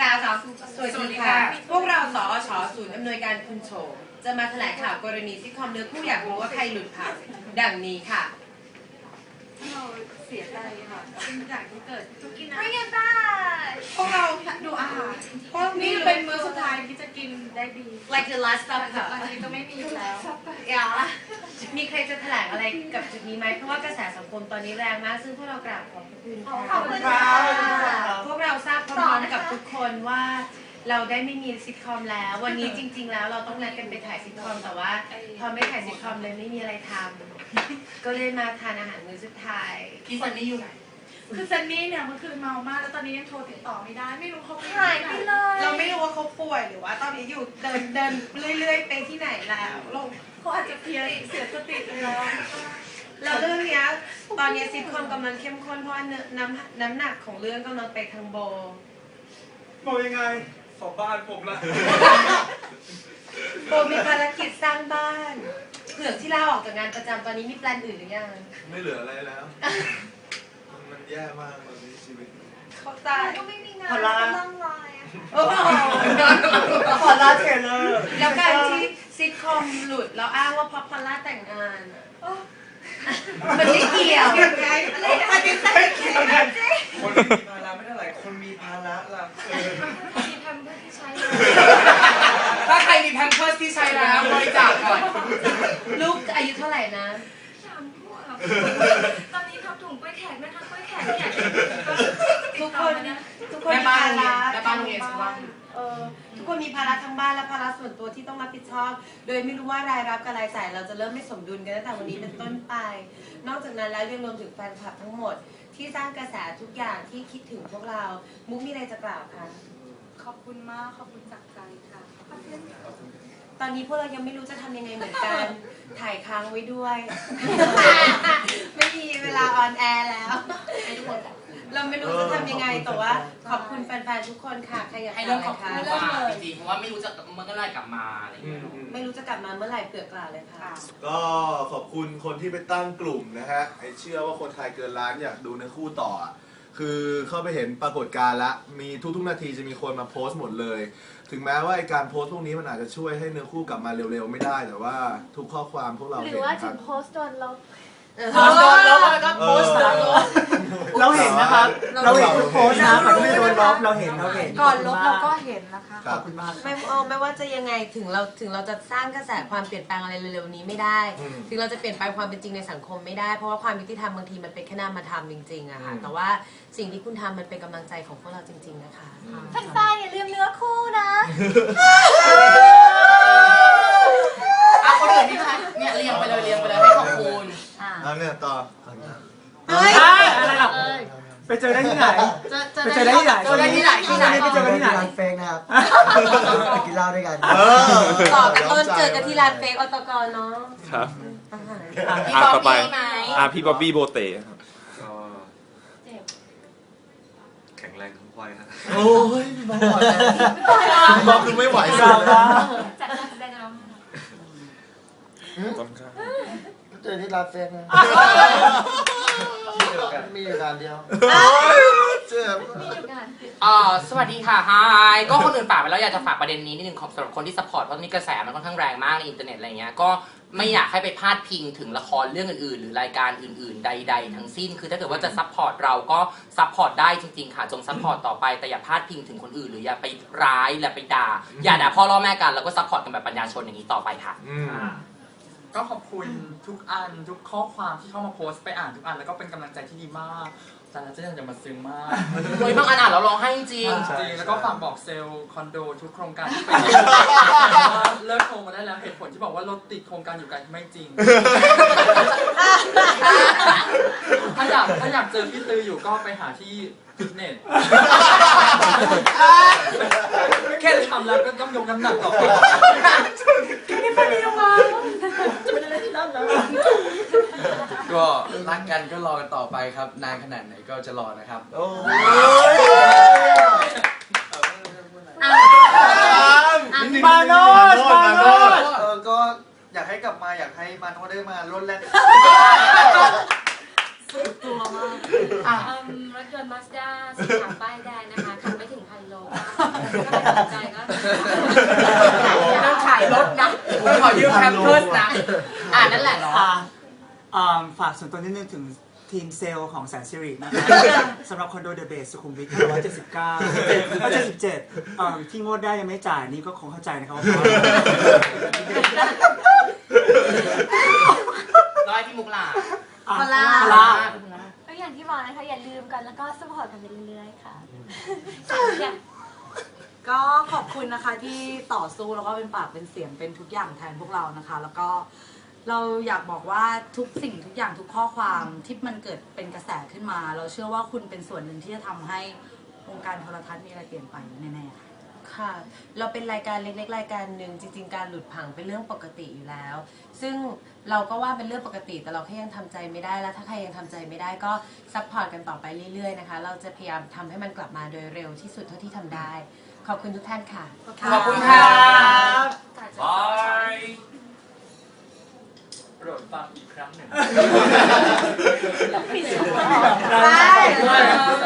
สาวสาวสวัสดีค่ะ พวกเราสอชศูนย์อำนวยการคุณโฉมจะมาแถลงข่าวกรณีซิทคอมเนื้อคู่อยากรู้ว่าใครหลุดผักดังนี้ค่ะ เราเสียใจค่ะเป็นอย่างที่เกิดทุกกินนะ Bring it back พวกเราดูอาหารเพราะนี่เป็นมื้อสุดท้ายที่จะกินได้ดี like the last ต stop อนค่ะนี้ก็ไม่มีแล้วอ กับจุดนี้ไหมเพราะว่ากระแสสังคมตอนนี้แรงมาก ซึ่งพวกเรากราบขอบพระคุณค่ะขอบคุณค่ะพวกเราทราบพร้อมๆกับทุกคนว่าเราได้ไม่มีซิทคอมแล้ว วันนี้จริง ๆ แล้วเราต้องนัดกันไปถ่ายซิทคอมแต่ว่าพอไม่ถ่ายซิทคอมเลยไม่มีอะไรทำก็เลยมาทานอาหารมื้อสุดท้ายพี่ซันนี่อยู่ไหนคือเซนนี่เนี่ยเมื่อคืนเมามากแล้วตอนนี้ยังโทรติดต่อไม่ได้ ไม่รู้เขาไปหายไปเลย เราไม่รู้ว่าเขาป่วยหรือว่าตอนนี้อยู่เดินเดินเรื่อยๆไปที่ไหนแล้วเราเขาอาจจะเพลียเสียสติไปแล้วเราเรื่องเนี้ยตอนนี้ซิทคอมกำลังเข้มข้นเพราะว่าเนื้อน้ำน้ำหนักของเรื่องกำลังไปทางโบ บอกยังไงสองบ้านผมละ โบมีภารกิจสร้างบ้านเผือกที่ลาออกจากงานประจำตอนนี้มีแปลนอื่นหรือยัง ไม่เหลืออะไรแล้ว มันมันแย่มากตอนนี้ชีวิต เข้าใจ ก็ไม่มีงานพอละก็ต้องรออะโอ้โหขอลาเทรลเลอร์แล้วการที่ซิทคอมหลุดแล้วอ้างว่าเพราะพอลล่าแต่งงานอะมันไม่เกี่ยว อะไรนะปฏิเสธคนมีภาระไม่เท่าไหร่คนมีภาระล่ะมีแพมเพื่อที่ใช้ถ้าใครมีแพมเพิร์สที่ใช้แล้วบริจาคหน่อยลูกอายุเท่าไหร่นะ สามพวกตอนนี้ทำถุงกล้วยแขกไหมคะกล้วยแขกเนี่ย ทุกคนทุกคนแม่มีบ้านภาโรงเรียระนแม่บ้านโรงเรียนชาวบ้าน เออทุกคนมีภาระทั้งบ้านและภาระส่วนตัวที่ต้องรับผิดชอบ โดยไม่รู้ว่ารายรับกับรายจ่ายเราจะเริ่มไม่สมดุลกันตั้งแต่วันนี้เป็นต้นไป นอกจากนั้นแล้วยังรวมถึงแฟนคลับทั้งหมด ที่สร้างกระแสทุกอย่างที่คิดถึงพวกเรา มุกมีอะไรจะกล่าวคะขอบคุณมาก ขอบคุณจากใจค่ะ ตอนนี้พวกเรายังไม่รู้จะทำยังไงเหมือนกัน ถ่ายค้างไว้ด้วย ไม่มีเวลาออนแอร์แล้ว ให้ทุกคนขอบคุณ เราไม่รู้จะทำยังไงแต่ว่าขอบคุณแฟนๆทุกคนค่ะใครอยากให้ถามเรื่องอะไรขอบคุคะณว่าจริงๆเพราะว่าไม่รู้จะเมื่อไหร่กลับมาอะไรอย่างอืเงี้มยอืมไม่รู้จะกลับมาเมื่อไหร่เปลือกกล่าวเลยค่ะ ก็ขอบคุณคนที่ไปตั้งกลุ่มนะฮะไอเชื่อว่าคนไทยเกินล้านอยากดูเนื้อคู่ต่ออะคือเข้าไปเห็นปรากฏการณ์ละ มีทุกๆนาทีจะมีคนมาโพสต์หมดเลย ถึงแม้ว่าไอการโพสต์พวกนี้มันอาจจะช่วยให้เนื้อคู่กลับมาเร็วๆไม่ได้แต่ว่าทุกข้อความพวกเราหรืเห็อนว่าคถึรับ งโพสต์โดนลบ โพสต์โดนแล้วก็โพสต์แล้วเราเห็นนะครับ เราเห็นทุกโพสต์นะมันไม่โดนลบเราเห็นเราเห็นก่อนลบเราก็เห็นนะคะครัขบอบคุณมากไม่เออไม่ว่าจะยังไงถึงเราถึงเราจะสร้างกระแสความเปลี่ยนแปลงอะไรเร็วๆนี้ไม่ได้ อืมถึงเราจะเปลี่ยนแปลงความเป็นจริงในสังคมไม่ได้ เพราะว่าความยุติธรรมบางทีมันเป็นแค่นามธรรมจริงๆอะค่ะอืม แต่ว่าสิ่งที่คุณทำมันเป็นกำลังใจของพวกเราจริง ๆนะคะ แฟนๆอย่าลืมเนื้อคู่นะ เอาคนอื่นที่ใครเนี่ยเรียงไปเลยเรียงไปเลยให้ขอบคุณ อ่ะเนี่ยต่อเฮ้ย อะไรหรอไปเจอได้ที่ไหน จะจะไปเจอได้ที่ไหน เจอได้ที่ไหนที่ไหนไปเจอกันที่ไหน ร้านเฟกนะครับไปกินเหล้าด้วยกันเออ ต่อกันต้นเจอกันที่ร้านเฟกอตกเนาะครับอาหารพี่อะบอต่บอไป บี้ไหมอะพี่บ๊อบบี้โบเต้ครับก็แข็งแรงทั้งวัยนะโอ้ยพี่บอลพี่บอลคือไม่ไหวสุดเลยจัดการแสดงแล้วต้นข้าว เจอที่ร้านเฟกนะมีอยู่การเดียวเจ็บอ่าสวัสดีค่ะ hi ก็คนอื่นฝากไปแล้วอยากจะฝากประเด็นนี้นิดนึงของสำหรับคนที่สปอร์ตเพราะนี่กระแสมันค่อนข้างแรงมากในอินเทอร์เน็ตอะไรเงี้ยก็ไม่อยากให้ไปพาดพิงถึงละครเรื่องอื่นๆ หรือรายการอื่นๆ ใด ๆ ทั้งสิ้น คือถ้าเกิดว่าจะซัพพอร์ตเราก็ซัพพอร์ตได้จริงๆ ค่ะ จงซัพพอร์ตต่อไป แต่อย่าพาดพิงถึงคนอื่น หรืออย่าไปร้ายอย่าไปด่า อย่าด่าพ่อล่อแม่กัน แล้วก็ซัพพอร์ตกันแบบปัญญาชนอย่างนี้ต่อไปค่ะ อืม ก็ขอบคุณทุกอันทุกข้อความที่เข้ามาโพสต์ไปอ่านทุกอันแล้วก็เป็นกำลังใจที่ดีมาก แต่ละเจ้าจะมาซึ้งมากโดยบางอันอ่านเราร้องไห้จริงจริงแล้วก็ฝากบอกเซลล์คอนโดทุกโครงการที่ไปเลิกโทรมาได้แล้วเหตุผลที่บอกว่ารถติดโครงการอยู่ไกลไม่จริง ถ้าอยากถ้าอยากเจอพี่ตืออยู่ก็ไปหาที่ฟิตเนสแค่ทำแล้วก็ต้องยกน้ำหนักต่อไปไม่ไปเรียนมาจะไม่ได้เล่นที่นั่นแล้วก็รักกันก็รอกันต่อไปครับ นานขนาดไหนก็จะรอนะครับโอ้ยมาโนดมาโนดเออก็อยากให้กลับมาอยากให้มาโนได้มาล้นแล่น อะรถยนต์มาสด้าสีขาวป้ายแดงนะคะขับไม่ถึงพันโลใจนะต้องขายรถนะต้องขอยืมแคมเพิร์สนะอ่านั่นแหละเนาะอ่าอ่าฝากส่วนตัวนิดนึงถึงทีมเซลล์ของแสนสิรินะคะสำหรับคอนโดเดอะเบสสุขุมวิท179 177อ่าที่งวดได้ยังไม่จ่ายนี่ก็คงเข้าใจนะครับว่าเพราะอะไร ร้อยพี่มุกลา อะพลาพลาก็อย่างที่บอกนะคะอย่าลืมกันแล้วก็สปอร์ตกันไปเรื่อยๆค่ะก็ขอบคุณนะคะที่ต่อสู้แล้วก็เป็นปากเป็นเสียงเป็นทุกอย่างแทนพวกเรานะคะ แล้วก็เราอยากบอกว่าทุกสิ่งทุกอย่างทุกข้อความที่มันเกิดเป็นกระแสขึ้นมา เราเชื่อว่าคุณเป็นส่วนหนึ่งที่จะทำให้วงการโทรทัศน์มีอะไรเปลี่ยนไปแน่ๆค่ะ ค่ะ เราเป็นรายการเล็กๆ รายการหนึ่งจริง ๆ การหลุดผังเป็นเรื่องปกติอยู่แล้ว ซึ่งเราก็ว่าเป็นเรื่องปกติแต่เราแค่ยังทำใจไม่ได้แล้วถ้าใครยังทำใจไม่ได้ก็ซัพพอร์ตกันต่อไปเรื่อยๆนะคะ เราจะพยายามทำให้มันกลับมาโดยเร็วที่สุดเท่าที่ทำได้ ขอบคุณทุกท่านค่ะ ขอบคุณครับบายโปรดฟังอีกครั้งหนึ่งได้